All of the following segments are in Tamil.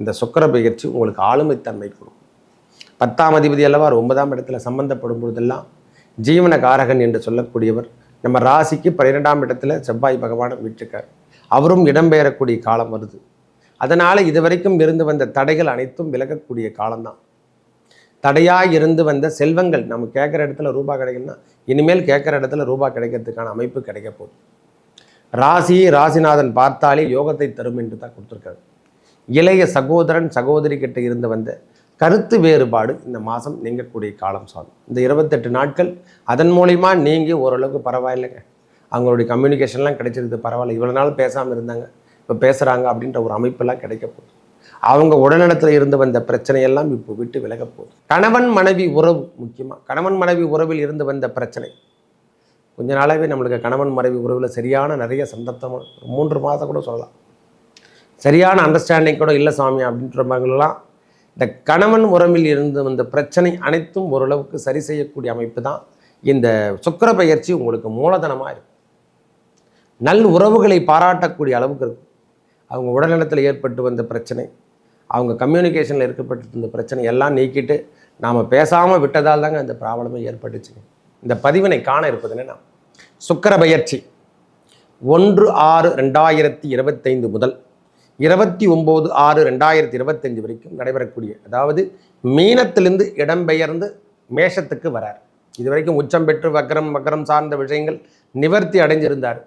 இந்த சுக்கர பயிற்சி உங்களுக்கு ஆளுமைத்தன்மை கொடுக்கும். பத்தாம் அதிபதி அல்லவா ஒன்பதாம் இடத்துல சம்பந்தப்படும் பொழுதெல்லாம் ஜீவன காரகன் என்று சொல்லக்கூடியவர் நம்ம ராசிக்கு பன்னிரெண்டாம் இடத்துல செவ்வாய் பகவான் விட்டுருக்கார். அவரும் இடம்பெயரக்கூடிய காலம் வருது. அதனால் இதுவரைக்கும் இருந்து வந்த தடைகள் அனைத்தும் விலகக்கூடிய காலம்தான். தடையாக இருந்து வந்த செல்வங்கள் நம்ம கேட்குற இடத்துல ரூபா கிடைக்கும்னா இனிமேல் கேட்குற இடத்துல ரூபா கிடைக்கிறதுக்கான அமைப்பு கிடைக்க போகுது. ராசி ராசிநாதன் பார்த்தாலே யோகத்தை தரும் என்று தான் கொடுத்துருக்காரு. இளைய சகோதரன் சகோதரி கிட்ட இருந்து வந்த கருத்து வேறுபாடு இந்த மாதம் நீங்கக்கூடிய காலம் சாமி இந்த இருபத்தெட்டு நாட்கள் அதன் மூலிமா நீங்கள் ஓரளவுக்கு பரவாயில்லைங்க. அவங்களுடைய கம்யூனிகேஷன்லாம் கிடைச்சிருது பரவாயில்ல. இவ்வளோ நாள் பேசாமல் இருந்தாங்க. இப்போ பேசுகிறாங்க அப்படின்ற ஒரு அமைப்பெல்லாம் கிடைக்க போகுது. அவங்க உடல்நலத்தில் இருந்து வந்த பிரச்சனையெல்லாம் இப்போ விட்டு விலக போகுது. கணவன் மனைவி உறவு முக்கியமாக கணவன் மனைவி உறவில் இருந்து வந்த பிரச்சனை. கொஞ்ச நாளாகவே நம்மளுக்கு கணவன் மனைவி உறவில் சரியான நிறைய சந்தர்ப்பம். மூன்று மாதம் கூட சொல்லலாம். சரியான அண்டர்ஸ்டாண்டிங் கூட இல்லை சாமி அப்படின்றவங்களெல்லாம் இந்த கணவன் உறவில் இருந்து வந்த பிரச்சனை அனைத்தும் ஓரளவுக்கு சரி செய்யக்கூடிய அமைப்பு தான். இந்த சுக்கிர பயிற்சி உங்களுக்கு மூலதனமாக இருக்கும் நல் உறவுகளை பாராட்டக்கூடிய அளவுக்கு இருக்கும் அவங்க உடல்நலத்தில் ஏற்பட்டு வந்த பிரச்சனை அவங்க கம்யூனிகேஷனில் ஏற்பட்டு இருந்த பிரச்சனை எல்லாம் நீக்கிட்டு நாம் பேசாமல் விட்டதால் தாங்க இந்த ப்ராப்ளமே ஏற்பட்டுச்சுங்க. இந்த பதிவினை காண இருப்பது என்னன்னா சுக்கிர பயிற்சி ஒன்று ஆறு ரெண்டாயிரத்தி இருபத்தைந்து முதல் இருபத்தி ஒம்பது ஆறு ரெண்டாயிரத்தி இருபத்தஞ்சு வரைக்கும் நடைபெறக்கூடிய அதாவது மீனத்திலிருந்து இடம்பெயர்ந்து மேஷத்துக்கு வரார். இது வரைக்கும் உச்சம் பெற்று வக்கரம் வக்கரம் சார்ந்த விஷயங்கள் நிவர்த்தி அடைஞ்சிருந்தார்.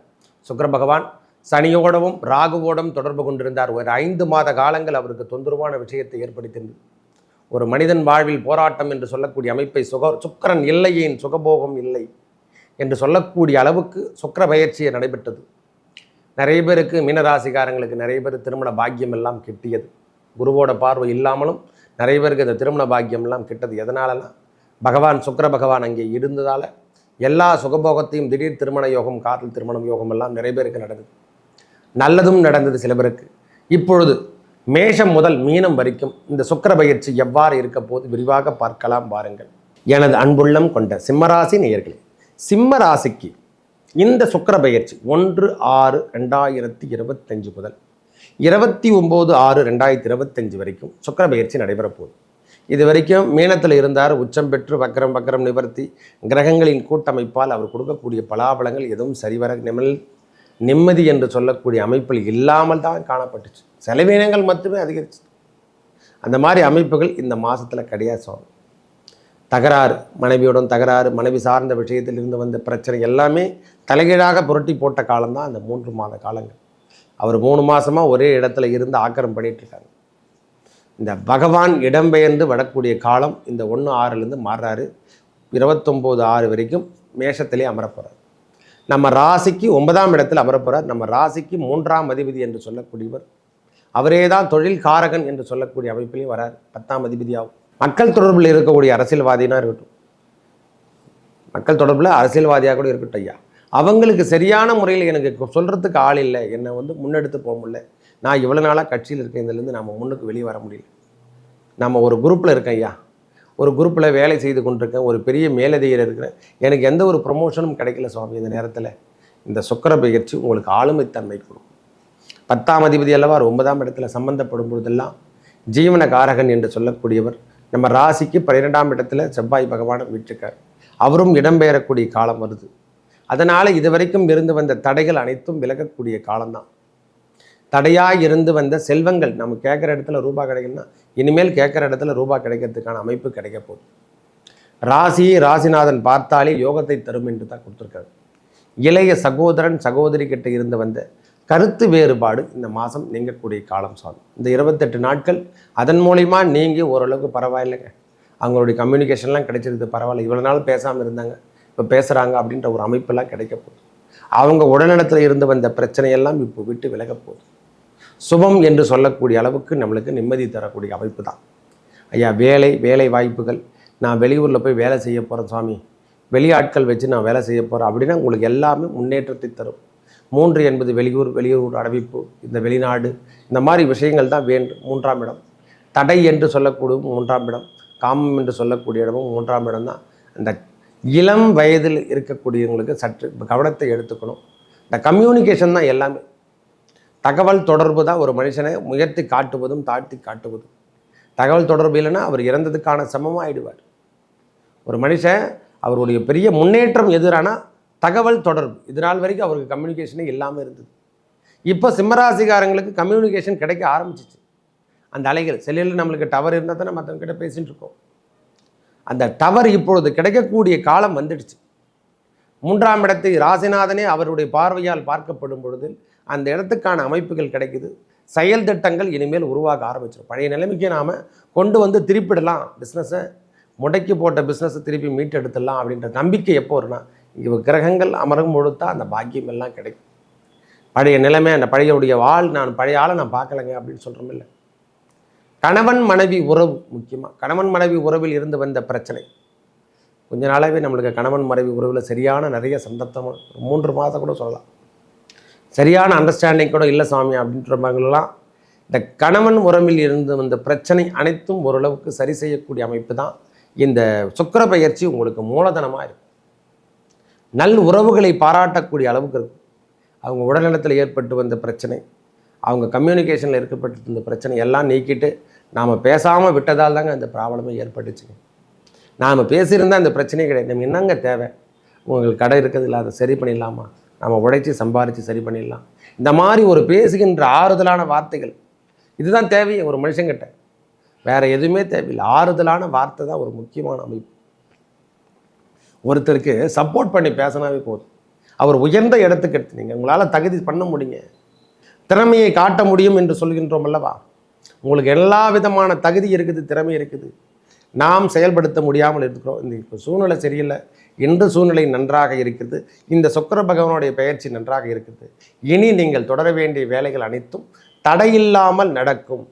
சுக்கர பகவான் சனியோடவும் ராகுவோடும் தொடர்பு கொண்டிருந்தார். ஒரு ஐந்து மாத காலங்கள் அவருக்கு தொந்தரவான விஷயத்தை ஏற்படுத்தியிருந்தது ஒரு மனிதன் வாழ்வில் போராட்டம் என்று சொல்லக்கூடிய அமைப்பை சுக சுக்கரன் இல்லையேன் சுகபோகம் இல்லை என்று சொல்லக்கூடிய அளவுக்கு சுக்கிர பயிற்சியை நடைபெற்றது. நிறைய பேருக்கு மீனராசிக்காரங்களுக்கு நிறைய பேர் திருமண பாக்கியம் எல்லாம் கிட்டியது. குருவோட பார்வை இல்லாமலும் நிறைய பேருக்கு இந்த திருமண பாக்கியம்லாம் கிட்டது. எதனாலலாம் பகவான் சுக்கர பகவான் அங்கே இருந்ததால் எல்லா சுகபோகத்தையும் திடீர் திருமண யோகம் காதல் திருமணம் யோகம் எல்லாம் நிறைய பேருக்கு நடந்தது. நல்லதும் நடந்தது சில பேருக்கு. இப்பொழுது மேஷம் முதல் மீனம் வரைக்கும் இந்த சுக்கர பயிற்சி எவ்வாறு இருக்க போது விரிவாக பார்க்கலாம் பாருங்கள். எனது அன்புள்ளம் கொண்ட சிம்மராசி நேயர்களே சிம்ம ராசிக்கு இந்த சுக்கர பயிற்சி ஒன்று ஆறு ரெண்டாயிரத்தி இருபத்தஞ்சு முதல் இருபத்தி ஒம்பது ஆறு ரெண்டாயிரத்தி இருபத்தஞ்சு வரைக்கும் சுக்கிர பயிற்சி நடைபெறப்போகுது. இது வரைக்கும் மீனத்தில் இருந்தார் உச்சம் பெற்று வக்கரம் வக்கரம் நிவர்த்தி கிரகங்களின் கூட்டமைப்பால் அவர் கொடுக்கக்கூடிய பலாபலங்கள் எதுவும் சரிவர நிமல் நிம்மதி என்று சொல்லக்கூடிய அமைப்பில் இல்லாமல் தான் காணப்பட்டுச்சு. செலவினங்கள் மட்டுமே அதிகரிச்சு. அந்த மாதிரி அமைப்புகள் இந்த மாதத்தில் கிடையாது சுவாமி தகராறு மனைவியுடன் தகராறு மனைவி சார்ந்த விஷயத்தில் இருந்து வந்த பிரச்சனை எல்லாமே தலைகீழாக புரட்டி போட்ட காலம்தான் அந்த மூன்று மாத காலங்கள். அவர் மூணு மாதமாக ஒரே இடத்துல இருந்து ஆக்கிரம் பண்ணிகிட்ருக்காங்க இந்த பகவான் இடம்பெயர்ந்து வரக்கூடிய காலம் இந்த ஒன்று ஆறுலேருந்து மாறுறாரு. இருபத்தொம்போது ஆறு வரைக்கும் மேஷத்திலே அமரப்போகிறார் நம்ம ராசிக்கு ஒன்பதாம் இடத்தில் அமரப்போகிறார் நம்ம ராசிக்கு மூன்றாம் அதிபதி என்று சொல்லக்கூடியவர். அவரே தான் தொழில் காரகன் என்று சொல்லக்கூடிய அமைப்பிலையும் வரார். பத்தாம் அதிபதியாகும். மக்கள் தொடர்பில் இருக்கக்கூடிய அரசியல்வாதினா இருக்கட்டும். மக்கள் தொடர்பில் அரசியல்வாதியாக கூட இருக்கட்டும் ஐயா. அவங்களுக்கு சரியான முறையில் எனக்கு சொல்கிறதுக்கு ஆள் இல்லை. என்னை வந்து முன்னெடுத்து போக முடியல. நான் இவ்வளோ நாளாக கட்சியில் இருக்கேன். இதுலேருந்து நம்ம முன்னுக்கு வெளியே வர முடியல. நம்ம ஒரு குரூப்பில் இருக்கேன் ஐயா. ஒரு குரூப்பில் வேலை செய்து கொண்டிருக்கேன். ஒரு பெரிய மேலதிகாரி இருக்கிறேன். எனக்கு எந்த ஒரு ப்ரொமோஷனும் கிடைக்கல சுவாமி இந்த நேரத்தில். இந்த சுக்கர பயிற்சி உங்களுக்கு ஆளுமைத்தன்மை கொடுக்கும் பத்தாம் அதிபதி அல்லவா? ஒன்பதாம் இடத்துல சம்பந்தப்படும் பொழுதெல்லாம் ஜீவன காரகன் என்று சொல்லக்கூடியவர். நம்ம ராசிக்கு பன்னிரெண்டாம் இடத்துல செவ்வாய் பகவான் விட்டுருக்கார். அவரும் இடம்பெயரக்கூடிய காலம் வருது. அதனால் இதுவரைக்கும் இருந்து வந்த தடைகள் அனைத்தும் விலகக்கூடிய காலம்தான். தடையாக இருந்து வந்த செல்வங்கள் நம்ம கேட்குற இடத்துல ரூபா கிடைக்கும்னா இனிமேல் கேட்குற இடத்துல ரூபா கிடைக்கிறதுக்கான அமைப்பு கிடைக்க போகுது. ராசி ராசிநாதன் பார்த்தாலே யோகத்தை தரும் என்று தான் கொடுத்துருக்காரு. இளைய சகோதரன் சகோதரி கிட்ட இருந்து வந்த கருத்து வேறுபாடு இந்த மாதம் நீங்கக்கூடிய காலம் சாமி இந்த இருபத்தெட்டு நாட்கள் அதன் மூலிமா நீங்கள் ஓரளவுக்கு பரவாயில்லைங்க. அவங்களுடைய கம்யூனிகேஷன்லாம் கிடைச்சிருக்கு பரவாயில்ல. இவ்வளோ நாள் பேசாமல் இருந்தாங்க. இப்போ பேசுகிறாங்க அப்படின்ற ஒரு அமைப்பெல்லாம் கிடைக்க போகுது. அவங்க உடல்நலத்தில் இருந்து வந்த பிரச்சனையெல்லாம் இப்போ விட்டு விலக போகுது. சுபம் என்று சொல்லக்கூடிய அளவுக்கு நம்மளுக்கு நிம்மதி தரக்கூடிய அமைப்பு தான். ஐயா வேலை வேலை வாய்ப்புகள். நான் வெளியூரில் போய் வேலை செய்ய போகிறேன் சுவாமி வெளியாட்கள் வச்சு நான் வேலை செய்ய போகிறேன் அப்படின்னா உங்களுக்கு எல்லாமே முன்னேற்றத்தை தரும். மூன்று என்பது வெளியூர் வெளியூர் அடைப்பு இந்த வெளிநாடு இந்த மாதிரி விஷயங்கள் தான் வேண்டும் மூன்றாம் இடம். தடை என்று சொல்லக்கூடிய மூன்றாம் இடம். காமம் என்று சொல்லக்கூடிய இடமும் மூன்றாம் இடம் தான். அந்த இளம் வயதில் இருக்கக்கூடியவங்களுக்கு சற்று கவனத்தை எடுத்துக்கணும். இந்த கம்யூனிகேஷன் தான் எல்லாமே. தகவல் தொடர்பு தான் ஒரு மனுஷனை உயர்த்தி காட்டுவதும் தாழ்த்தி காட்டுவதும். தகவல் தொடர்பு இல்லைன்னா அவர் இறந்ததுக்கான சமமாக ஆயிடுவார் ஒரு மனுஷன் அவருடைய பெரிய முன்னேற்றம் எதிரானா தகவல் தொடர்பு. இது நாள் வரைக்கும் அவருக்கு கம்யூனிகேஷனே இல்லாமல் இருந்தது. இப்போ சிம்மராசிகாரங்களுக்கு கம்யூனிகேஷன் கிடைக்க ஆரம்பிச்சிச்சு. அந்த அலைகள் செல்லில் நம்மளுக்கு டவர் இருந்தால் தானே மற்றவங்க பேசிகிட்டு இருக்கோம். அந்த டவர் இப்பொழுது கிடைக்கக்கூடிய காலம் வந்துடுச்சு. மூன்றாம் இடத்தை ராசிநாதனே அவருடைய பார்வையால் பார்க்கப்படும் பொழுது அந்த இடத்துக்கான அமைப்புகள் கிடைக்குது. செயல் திட்டங்கள் இனிமேல் உருவாக ஆரம்பிச்சிடும் பழைய நிலைமைக்கு நாம் கொண்டு வந்து திருப்பிடலாம். பிஸ்னஸை முடக்கி போட்ட பிஸ்னஸை திருப்பி மீட்டெடுத்துடலாம் அப்படின்ற நம்பிக்கை எப்போ வரும்னா கிரகங்கள் அமரும் பொழுது தான் அந்த பாக்கியம் எல்லாம் கிடைக்கும். பழைய நிலைமை அந்த பழையவுடைய வாழ் நான் பழைய ஆளை நான் பார்க்கலைங்க அப்படின்னு சொல்கிறோம் இல்லை. கணவன் மனைவி உறவு முக்கியமாக கணவன் மனைவி உறவில் இருந்து வந்த பிரச்சனை. கொஞ்ச நாளாகவே நம்மளுக்கு கணவன் மனைவி உறவில் சரியான நிறைய சந்தர்ப்பம் மூன்று மாதம் கூட சொல்லலாம். சரியான அண்டர்ஸ்டாண்டிங் கூட இல்லை சாமி அப்படின்றவங்களெல்லாம் இந்த கணவன் உறவில் இருந்து வந்த பிரச்சனை அனைத்தும் ஓரளவுக்கு சரி செய்யக்கூடிய அமைப்பு தான் இந்த சுக்கிர பயிற்சி உங்களுக்கு மூலதனமாக இருக்கும் நல் உறவுகளை பாராட்டக்கூடிய அளவுக்கு இருக்கும். அவங்க உடல்நலத்தில் ஏற்பட்டு வந்த பிரச்சனை அவங்க கம்யூனிகேஷனில் ஏற்பட்டு இருந்த பிரச்சனை எல்லாம் நீக்கிட்டு நாம் பேசாமல் விட்டதால் தாங்க அந்த ப்ராப்ளமே ஏற்பட்டுச்சுங்க. நாம் பேசியிருந்தால் அந்த பிரச்சனையே கிடையாது. நம்ம என்னங்க தேவை? உங்களுக்கு கடை இருக்குது இல்லை அதை சரி பண்ணிடலாமா? நம்ம உழைச்சி சம்பாரித்து சரி பண்ணிடலாம். இந்த மாதிரி ஒரு பேசுகின்ற ஆறுதலான வார்த்தைகள் இதுதான் தேவையே ஒரு மனுஷங்கிட்ட. வேறு எதுவுமே தேவையில்லை. ஆறுதலான வார்த்தை தான் ஒரு முக்கியமான அமைப்பு. ஒருத்தருக்கு சப்போர்ட் பண்ணி பேசினாவே போதும். அவர் உயர்ந்த இடத்துக்கு எடுத்துனீங்க உங்களால் தகுதி பண்ண முடியுங்க. திறமையை காட்ட முடியும் என்று சொல்கின்றோம் அல்லவா? உங்களுக்கு எல்லா விதமான தகுதி இருக்குது திறமை இருக்குது. நாம் செயல்படுத்த முடியாமல் இருக்கிறோம். இந்த இப்போ சூழ்நிலை சரியில்லை. இன்று சூழ்நிலை நன்றாக இருக்கிறது. இந்த சுக்கர பகவானுடைய பயிற்சி நன்றாக இருக்குது. இனி நீங்கள் தொடர வேண்டிய வேலைகள் அனைத்தும் தடையில்லாமல் நடக்கும்.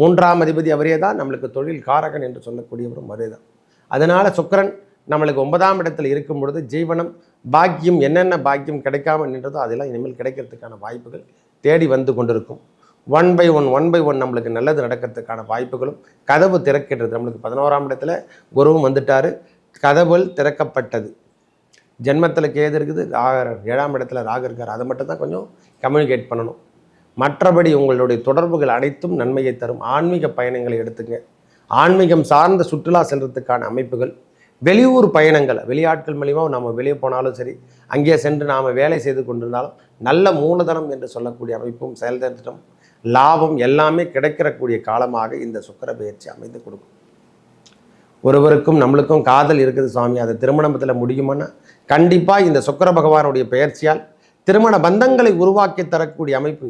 மூன்றாம் அதிபதி அவரே தான் நம்மளுக்கு தொழில் காரகன் என்று சொல்லக்கூடியவரும் அதே தான். அதனால் சுக்கிரன் நம்மளுக்கு ஒன்பதாம் இடத்தில் இருக்கும் பொழுது ஜீவனம் பாக்கியம் என்னென்ன பாக்கியம் கிடைக்காம நின்றதோ அதெல்லாம் இனிமேல் கிடைக்கிறதுக்கான வாய்ப்புகள் தேடி வந்து கொண்டிருக்கும். One by one one by one நம்மளுக்கு நல்லது நடக்கிறதுக்கான வாய்ப்புகளும் கதவு திறக்கின்றது. நம்மளுக்கு பதினோராம் இடத்துல குருவும் வந்துட்டார். கதவுகள் திறக்கப்பட்டது. ஜென்மத்தில் கேது இருக்குது ராக ஏழாம் இடத்துல ராக இருக்கார். அதை மட்டும் தான் கொஞ்சம் கம்யூனிகேட் பண்ணணும். மற்றபடி உங்களுடைய தொடர்புகள் அனைத்தும் நன்மையை தரும். ஆன்மீக பயணங்களை எடுத்துங்க. ஆன்மீகம் சார்ந்த சுற்றுலா செல்றதுக்கான அமைப்புகள் வெளியூர் பயணங்கள் வெளியாட்கள் மூலியமாக நம்ம வெளியே போனாலும் சரி அங்கே சென்று நாம் வேலை செய்து கொண்டிருந்தாலும் நல்ல மூலதனம் என்று சொல்லக்கூடிய அமைப்பும் செயல்திட்டம் லாபம் எல்லாமே கிடைக்கிறக்கூடிய காலமாக இந்த சுக்கர பயிற்சி அமைந்து கொடுக்கும். ஒருவருக்கும் நம்மளுக்கும் காதல் இருக்குது சுவாமி. அது திருமணத்தில் முடியுமான்னா கண்டிப்பாக இந்த சுக்கர பகவானுடைய பயிற்சியால் திருமண பந்தங்களை உருவாக்கி தரக்கூடிய அமைப்பு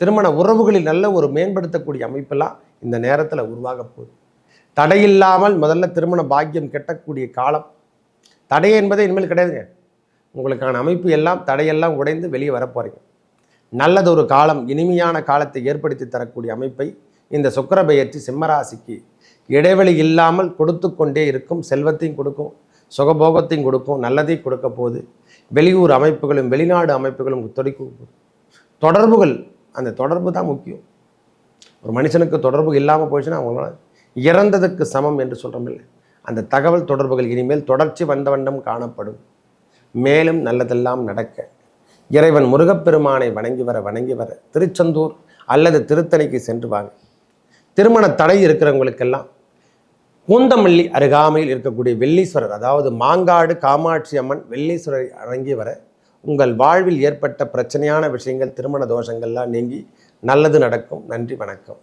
திருமண உறவுகளில் நல்ல ஒரு மேம்படுத்தக்கூடிய அமைப்பெல்லாம் இந்த நேரத்தில் உருவாக போகுது. தடையில்லாமல் முதல்ல திருமண பாக்கியம் கெட்டக்கூடிய காலம். தடை என்பதே இனிமேல் கிடையாதுங்க. உங்களுக்கான அமைப்பு எல்லாம் தடையெல்லாம் உடைந்து வெளியே வரப்போறீங்க. நல்லதொரு காலம் இனிமையான காலத்தை ஏற்படுத்தி தரக்கூடிய அமைப்பை இந்த சுக்கர பெயர்ச்சி சிம்மராசிக்கு இடைவெளி இல்லாமல் கொடுத்து கொண்டே இருக்கும். செல்வத்தையும் கொடுக்கும் சுகபோகத்தையும் கொடுக்கும் நல்லதையும் கொடுக்க போகுது. வெளியூர் அமைப்புகளும் வெளிநாடு அமைப்புகளும் தொடிக்கும் தொடர்புகள் அந்த தொடர்பு தான் முக்கியம். ஒரு மனுஷனுக்கு தொடர்பு இல்லாமல் போயிடுச்சுன்னா அவங்களால இறந்ததுக்கு சமம் என்று சொல்கிறோமில்ல அந்த தகவல் தொடர்புகள் இனிமேல் தொடர்ச்சி வந்த வண்ணம் காணப்படும். மேலும் நல்லதெல்லாம் நடக்க. இறைவன் முருகப்பெருமானை வணங்கி வர வணங்கி வர திருச்செந்தூர் அல்லது திருத்தணிக்கு சென்று வாங்க. திருமண தடை இருக்கிறவங்களுக்கெல்லாம் பூந்தமல்லி அருகாமையில் இருக்கக்கூடிய வெள்ளீஸ்வரர் அதாவது மாங்காடு காமாட்சி அம்மன் வெள்ளீஸ்வரரை அடங்கி வர உங்கள் வாழ்வில் ஏற்பட்ட பிரச்சனையான விஷயங்கள் திருமண தோஷங்கள்லாம் நீங்கி நல்லது நடக்கும். நன்றி வணக்கம்.